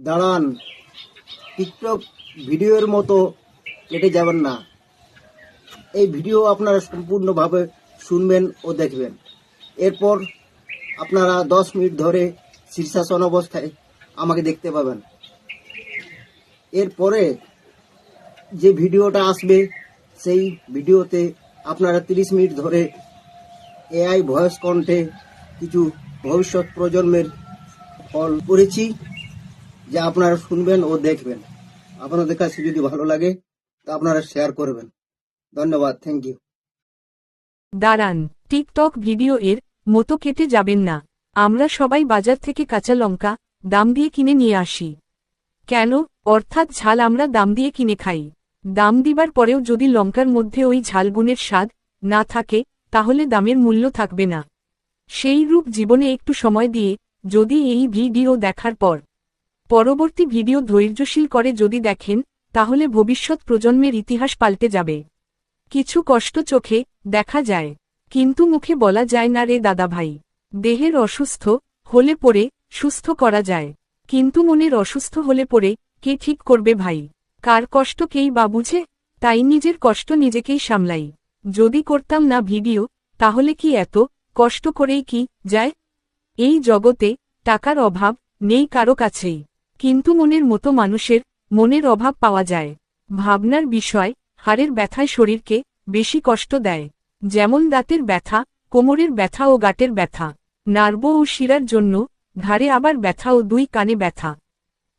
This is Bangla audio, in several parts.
দাঁড়ান। টিকটক ভিডিওর মতো কেটে যাবেন না। এই ভিডিও আপনারা সম্পূর্ণভাবে শুনবেন ও দেখবেন। এরপর আপনারা দশ মিনিট ধরে শীর্ষাসন অবস্থায় আমাকে দেখতে পাবেন। এরপরে যে ভিডিওটা আসবে, সেই ভিডিওতে আপনারা তিরিশ মিনিট ধরে এআই ভয়েস কণ্ঠে কিছু ভবিষ্যৎ প্রজন্মের ফল করেছি। যা আপনারা শুনবেন ও দেখবেন। আপনাদের কাছে যদি ভালো লাগে, তা আপনারা শেয়ার করবেন। ধন্যবাদ থ্যাংক ইউ দাঁড়ান, টিকটক ভিডিও এর মতো কেটে যাবেন না। আমরা সবাই বাজার থেকে কাঁচা লঙ্কা, দাম দিয়ে কিনে নিয়ে আসি। কেন? অর্থাৎ ঝাল আমরা দাম দিয়ে কিনে খাই। দাম দিবার পরেও যদি লঙ্কার মধ্যে ওই ঝালগুণের স্বাদ না থাকে, তাহলে দামের মূল্য থাকবে না। সেই রূপ জীবনে একটু সময় দিয়ে যদি এই ভিডিও দেখার পর পরবর্তী ভিডিও ধৈর্যশীল করে যদি দেখেন, তাহলে ভবিষ্যৎ প্রজন্মের ইতিহাস পাল্টে যাবে। কিছু কষ্ট চোখে দেখা যায়, কিন্তু মুখে বলা যায় না রে দাদা ভাই দেহের অসুস্থ হলে পরে সুস্থ করা যায়। কিন্তু মনের অসুস্থ হলে পরে কে ঠিক করবে ভাই? কার কষ্ট কেই বা বুঝে? তাই নিজের কষ্ট নিজেকেই সামলাই। যদি করতাম না ভিডিও, তাহলে কি এত কষ্ট করেই কি যায়? এই জগতে টাকার অভাব নেই কারও কাছেই। কিন্তু মনের মতো মানুষের, মনের অভাব পাওয়া যায়। ভাবনার বিষয়, হাড়ের ব্যথায় শরীরকে বেশি কষ্ট দেয়। যেমন দাঁতের ব্যথা, কোমরের ব্যথা ও গাটের ব্যথা। নার্ভ ও শিরার জন্য ঘাড়ে আবার ব্যথা ও দুই কানে ব্যথা।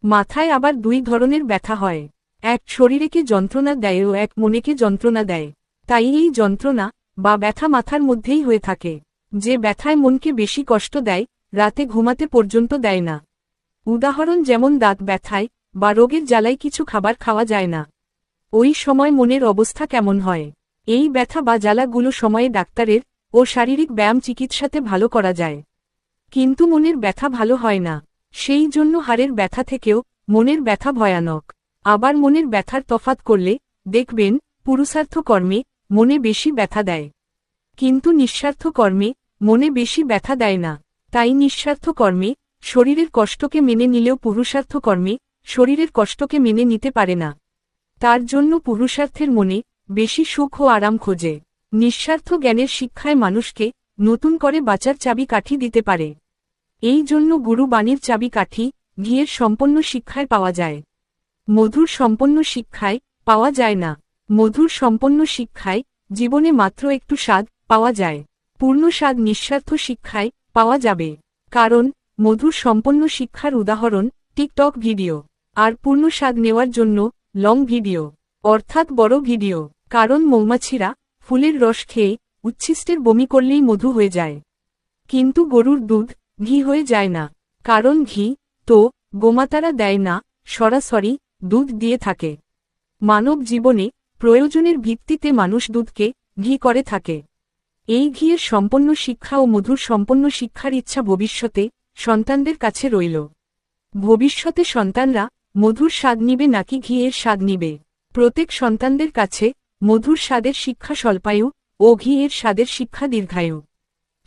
মাথায় আবার দুই ধরনের ব্যথা হয়। এক শরীরেকে যন্ত্রণা দেয় ও এক মনেকে যন্ত্রণা দেয়। তাই এই যন্ত্রণা বা ব্যথা মাথার মধ্যেই হয়ে থাকে। যে ব্যথায় মনকে বেশি কষ্ট দেয়, রাতে ঘুমাতে পর্যন্ত দেয় না। উদাহরণ যেমন দাঁত ব্যথায় বা রোগের জ্বালায় কিছু খাবার খাওয়া যায় না। ওই সময় মনের অবস্থা কেমন হয়? এই ব্যথা বা জ্বালাগুলো সময়ে ডাক্তারের ও শারীরিক ব্যায়াম চিকিৎসাতে ভালো করা যায়। কিন্তু মনের ব্যথা ভালো হয় না। সেই জন্য হাড়ের ব্যথা থেকেও মনের ব্যথা ভয়ানক। আবার মনের ব্যথার তফাত করলে দেখবেন পুরুষার্থ কর্মে মনে বেশি ব্যথা দেয়। কিন্তু নিঃস্বার্থ কর্মে মনে বেশি ব্যথা দেয় না। তাই নিঃস্বার্থ কর্মে শরীরের কষ্টকে মেনে নিলেও পুরুষার্থ কর্মে শরীরের কষ্টকে মেনে নিতে পারে না। তার জন্য পুরুষার্থের মনে বেশি সুখ ও আরাম খোঁজে। নিঃস্বার্থ জ্ঞানের শিক্ষায় মানুষকে নতুন করে বাঁচার চাবি কাঠি দিতে পারে। এই জন্য গুরু বাণীর চাবি কাঠি ঘিয়ের সম্পন্ন শিক্ষায় পাওয়া যায়। মধুর সম্পন্ন শিক্ষায় পাওয়া যায় না। মধুর সম্পন্ন শিক্ষায় জীবনে মাত্র একটু স্বাদ পাওয়া যায়। পূর্ণ স্বাদ নিঃস্বার্থ শিক্ষায় পাওয়া যাবে। কারণ মধুর সম্পন্ন শিক্ষার উদাহরণ, টিকটক ভিডিও। আর পূর্ণ স্বাদ নেওয়ার জন্য, লং ভিডিও। অর্থাৎ বড় ভিডিও। কারণ মৌমাছিরা, ফুলের রস খেয়ে, উচ্ছিষ্টের বমি করলেই মধু হয়ে যায়। কিন্তু গরুর দুধ, ঘি হয়ে যায় না। কারণ ঘি, তো, গোমাতারা দেয় না, সরাসরি, দুধ দিয়ে থাকে। মানব জীবনে, প্রয়োজনের ভিত্তিতে মানুষ দুধকে, ঘি করে থাকে। এই ঘিয়ের সম্পন্ন শিক্ষা ও মধুর সম্পন্ন শিক্ষার ইচ্ছা ভবিষ্যতে সন্তানদের কাছে রইল। ভবিষ্যতে সন্তানরা মধুর স্বাদ নিবে নাকি ঘিয়ের স্বাদ নিবে। প্রত্যেক সন্তানদের কাছে মধুর স্বাদের শিক্ষা স্বল্পায়ু ও ঘিয়ের স্বাদের শিক্ষা দীর্ঘায়ু।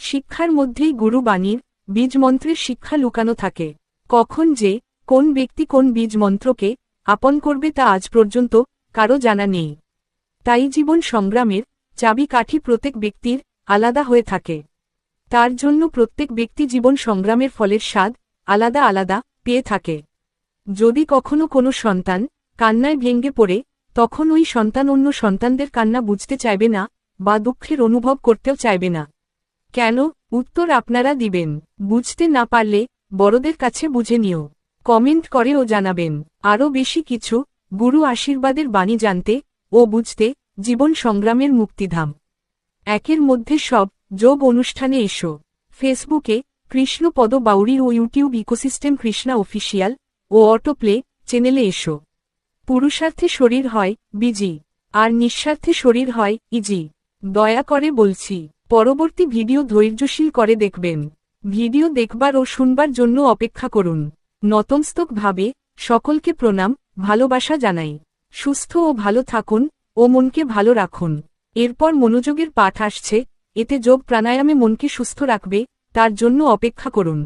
শিক্ষার মধ্যেই গুরুবাণীর বীজমন্ত্রের শিক্ষা লুকানো থাকে। কখন যে কোন ব্যক্তি কোন বীজমন্ত্রকে আপন করবে তা আজ পর্যন্ত কারও জানা নেই। তাই জীবন সংগ্রামের চাবি কাঠি প্রত্যেক ব্যক্তির আলাদা হয়ে থাকে। তার জন্য প্রত্যেক ব্যক্তি জীবন সংগ্রামের ফলের স্বাদ আলাদা আলাদা পেয়ে থাকে। যদি কখনো কোনো সন্তান কান্নায় ভেঙ্গে পড়ে, তখন ওই সন্তান অন্য সন্তানদের কান্না বুঝতে চাইবে না বা দুঃখের অনুভব করতেও চাইবে না। কেন? উত্তর আপনারা দিবেন। বুঝতে না পারলে বড়দের কাছে বুঝে নিও। কমেন্ট করে ও জানাবেন। আরও বেশি কিছু গুরু আশীর্বাদের বাণী জানতে ও বুঝতে জীবন সংগ্রামের মুক্তিধাম। একের মধ্যে সব যোগ অনুষ্ঠানে এসো। ফেসবুকে কৃষ্ণপদ বাউরি ও ইউটিউব ইকোসিস্টেম কৃষ্ণা অফিসিয়াল ও অটোপ্লে চ্যানেলে এসো। পুরুষার্থে শরীর হয় বিজি, আর নিঃস্বার্থে শরীর হয় ইজি। দয়া করে বলছি, পরবর্তী ভিডিও ধৈর্যশীল করে দেখবেন। ভিডিও দেখবার ও শুনবার জন্য অপেক্ষা করুন। নতমস্তকভাবে সকলকে প্রণাম, ভালোবাসা জানাই। সুস্থ ও ভালো থাকুন ও মনকে ভালো রাখুন। এরপর মনোযোগের পাঠ আসছে এতে যোগ প্রাণায়ামে মনকে সুস্থ রাখবে, তার জন্য অপেক্ষা করুন।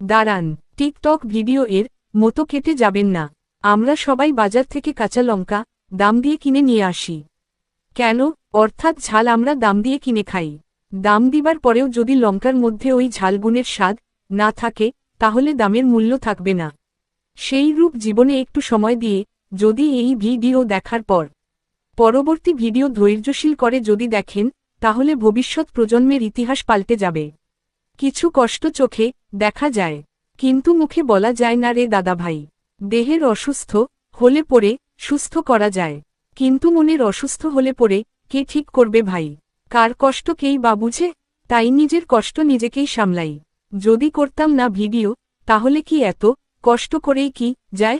দাঁড়ান, টিকটক ভিডিও এর মতো কেটে যাবেন না। আমরা সবাই বাজার থেকে কাঁচা লঙ্কা, দাম দিয়ে কিনে নিয়ে আসি। কেন? অর্থাৎ ঝাল আমরা দাম দিয়ে কিনে খাই। দাম দিবার পরেও যদি লঙ্কার মধ্যে ওই ঝালগুণের স্বাদ না থাকে, তাহলে দামের মূল্য থাকবে না। সেই রূপ জীবনে একটু সময় দিয়ে যদি এই ভিডিও দেখার পর, পরবর্তী ভিডিও ধৈর্যশীল করে যদি দেখেন তাহলে ভবিষ্যৎ প্রজন্মের ইতিহাস পাল্টে যাবে। কিছু কষ্ট চোখে দেখা যায়, কিন্তু মুখে বলা যায় না রে দাদাভাই। দেহের অসুস্থ হলে পরে সুস্থ করা যায়, কিন্তু মনের অসুস্থ হলে পরে কে ঠিক করবে ভাই? কার কষ্ট কেই বা বুঝে? তাই নিজের কষ্ট নিজেকেই সামলাই। যদি করতাম না ভিডিও, তাহলে কি এত কষ্ট করেই কি যায়?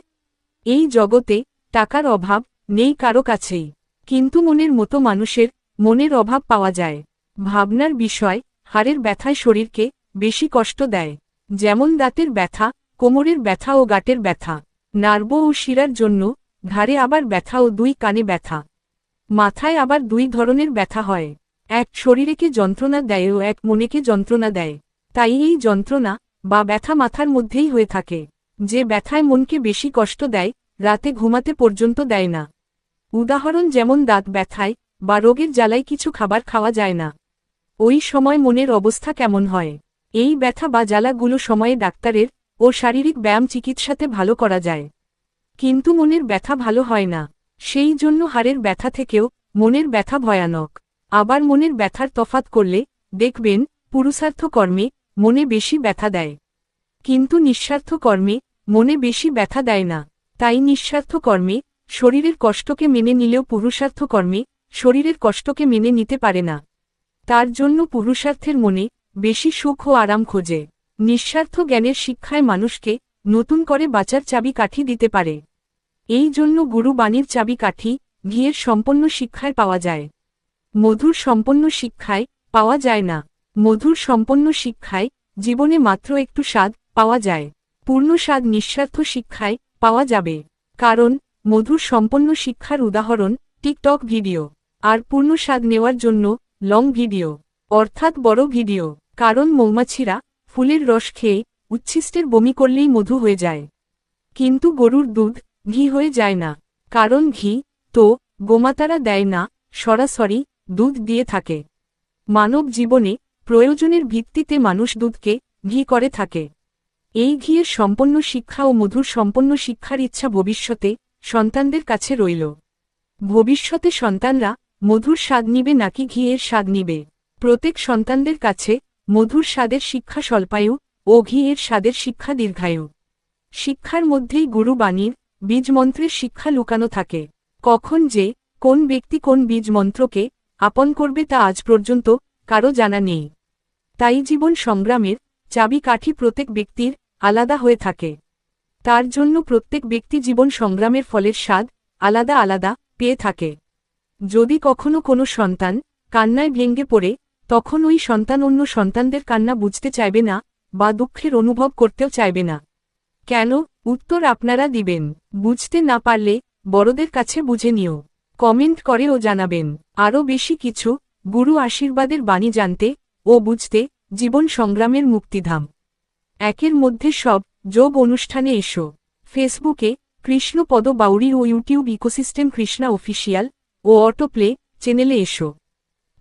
এই জগতে টাকার অভাব নেই কারও কাছেই, কিন্তু মনের মতো মানুষের মনের অভাব পাওয়া যায়। ভাবনার বিষয়, হাড়ের ব্যথায় শরীরকে বেশি কষ্ট দেয়। যেমন দাঁতের ব্যথা, কোমরের ব্যথা ও গাটের ব্যথা। নার্ভ ও শিরার জন্য ঘাড়ে আবার ব্যথা ও দুই কানে ব্যথা। মাথায় আবার দুই ধরনের ব্যথা হয়। এক শরীরেকে যন্ত্রণা দেয় ও এক মনেকে যন্ত্রণা দেয়। তাই এই যন্ত্রণা বা ব্যথা মাথার মধ্যেই হয়ে থাকে। যে ব্যথায় মনকে বেশি কষ্ট দেয়, রাতে ঘুমাতে পর্যন্ত দেয় না। উদাহরণ যেমন দাঁত ব্যথায় বা রোগের জ্বালায় কিছু খাবার খাওয়া যায় না। ওই সময় মনের অবস্থা কেমন হয়? এই ব্যথা বা জ্বালাগুলো সময়ে ডাক্তারের ও শারীরিক ব্যায়াম চিকিৎসাতে ভালো করা যায়। কিন্তু মনের ব্যথা ভালো হয় না। সেই জন্য হাড়ের ব্যথা থেকেও মনের ব্যথা ভয়ানক। আবার মনের ব্যথার তফাত করলে দেখবেন পুরুষার্থ কর্মে মনে বেশি ব্যথা দেয়। কিন্তু নিঃস্বার্থ কর্মে মনে বেশি ব্যথা দেয় না। তাই নিঃস্বার্থ কর্মে শরীরের কষ্টকে মেনে নিলেও পুরুষার্থ কর্মে শরীরের কষ্টকে মেনে নিতে পারে না। তার জন্য পুরুষার্থের মনে বেশি সুখ ও আরাম খোঁজে। নিঃস্বার্থ জ্ঞানের শিক্ষায় মানুষকে নতুন করে বাঁচার চাবি কাঠি দিতে পারে। এই জন্য গুরু বাণীর চাবি কাঠি ঘিয়ের সম্পন্ন শিক্ষায় পাওয়া যায়। মধুর সম্পন্ন শিক্ষায় পাওয়া যায় না। মধুর সম্পন্ন শিক্ষায় জীবনে মাত্র একটু স্বাদ পাওয়া যায়। পূর্ণ স্বাদ নিঃস্বার্থ শিক্ষায় পাওয়া যাবে। কারণ মধুর সম্পন্ন শিক্ষার উদাহরণ টিকটক ভিডিও। আর পূর্ণ স্বাদ নেওয়ার জন্য লং ভিডিও অর্থাৎ বড় ভিডিও কারণ মৌমাছিরা ফুলের রস খেয়ে উচ্ছিষ্টের বমি করলেই মধু হয়ে যায়। কিন্তু গরুর দুধ ঘি হয়ে যায় না, কারণ ঘি তো গোমাতারা দেয় না, সরাসরি দুধ দিয়ে থাকে। মানব জীবনে প্রয়োজনের ভিত্তিতে মানুষ দুধকে ঘি করে থাকে। এই ঘিয়ের সম্পন্ন শিক্ষা ও মধুর সম্পন্ন শিক্ষার ইচ্ছা ভবিষ্যতে সন্তানদের কাছে রইল। ভবিষ্যতে সন্তানরা মধুর স্বাদ নিবে নাকি ঘিয়ের স্বাদ নিবে? প্রত্যেক সন্তানদের কাছে মধুর স্বাদের শিক্ষা স্বল্পায়ু ও ঘিয়ের স্বাদের শিক্ষা দীর্ঘায়ু। শিক্ষার মধ্যেই গুরুবাণীর বীজমন্ত্রের শিক্ষা লুকানো থাকে। কখন যে কোন ব্যক্তি কোন বীজমন্ত্রকে আপন করবে তা আজ পর্যন্ত কারও জানা নেই। তাই জীবন সংগ্রামের চাবি কাঠি প্রত্যেক ব্যক্তির আলাদা হয়ে থাকে। তার জন্য প্রত্যেক ব্যক্তি জীবন সংগ্রামের ফলের স্বাদ আলাদা আলাদা পেয়ে থাকে। যদি কখনো কোনো সন্তান কান্নায় ভেঙ্গে পড়ে, তখন ওই সন্তান অন্য সন্তানদের কান্না বুঝতে চাইবে না বা দুঃখের অনুভব করতেও চাইবে না। কেন? উত্তর আপনারা দিবেন। বুঝতে না পারলে বড়দের কাছে বুঝে নিও। কমেন্ট করে ও জানাবেন। আরও বেশি কিছু গুরু আশীর্বাদের বাণী জানতে ও বুঝতে জীবন সংগ্রামের মুক্তিধাম। একের মধ্যে সব যোগ অনুষ্ঠানে এসো। ফেসবুকে কৃষ্ণপদ বাউরি ও ইউটিউব ইকোসিস্টেম কৃষ্ণা অফিসিয়াল ও অটোপ্লে চ্যানেলে এসো।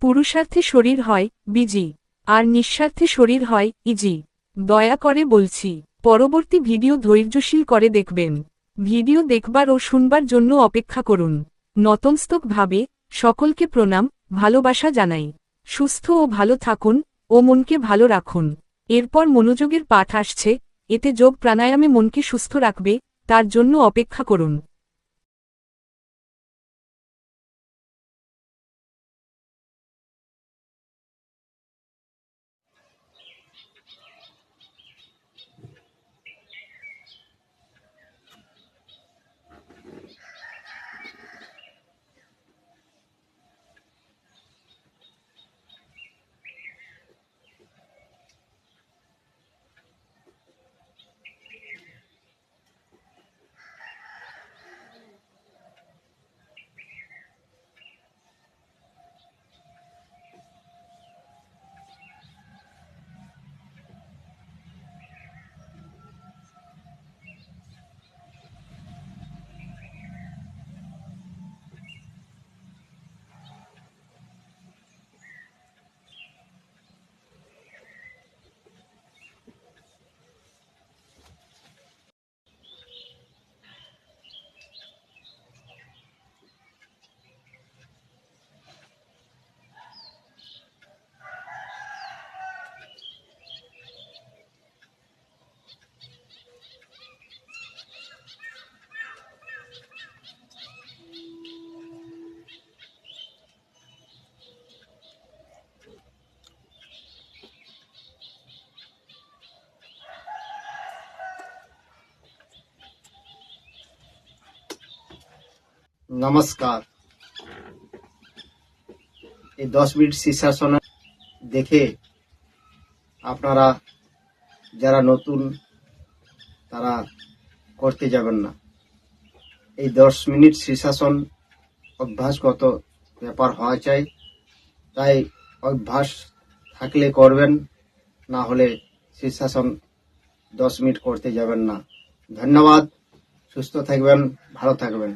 পুরুষার্থে শরীর হয়, বিজি। আর নিঃস্বার্থে শরীর হয়, ইজি। দয়া করে বলছি, পরবর্তী ভিডিও ধৈর্যশীল করে দেখবেন। ভিডিও দেখবার ও শুনবার জন্য অপেক্ষা করুন। নতমস্তকভাবে সকলকে প্রণাম, ভালোবাসা জানাই। সুস্থ ও ভালো থাকুন, ও মনকে ভালো রাখুন। এরপর মনোযোগের পাঠ আসছে, এতে যোগ প্রাণায়ামে মনকে সুস্থ রাখবে, তার জন্য অপেক্ষা করুন। নমস্কার। এই দশ মিনিট শীর্ষাসন দেখে আপনারা যারা নতুন, তারা করতে যাবেন না। এই দশ মিনিট শীর্ষাসন অভ্যাসগত ব্যাপার হওয়া চাই। তাই অভ্যাস থাকলে করবেন, না হলে শীর্ষাসন দশ মিনিট করতে যাবেন না। ধন্যবাদ, সুস্থ থাকবেন, ভালো থাকবেন।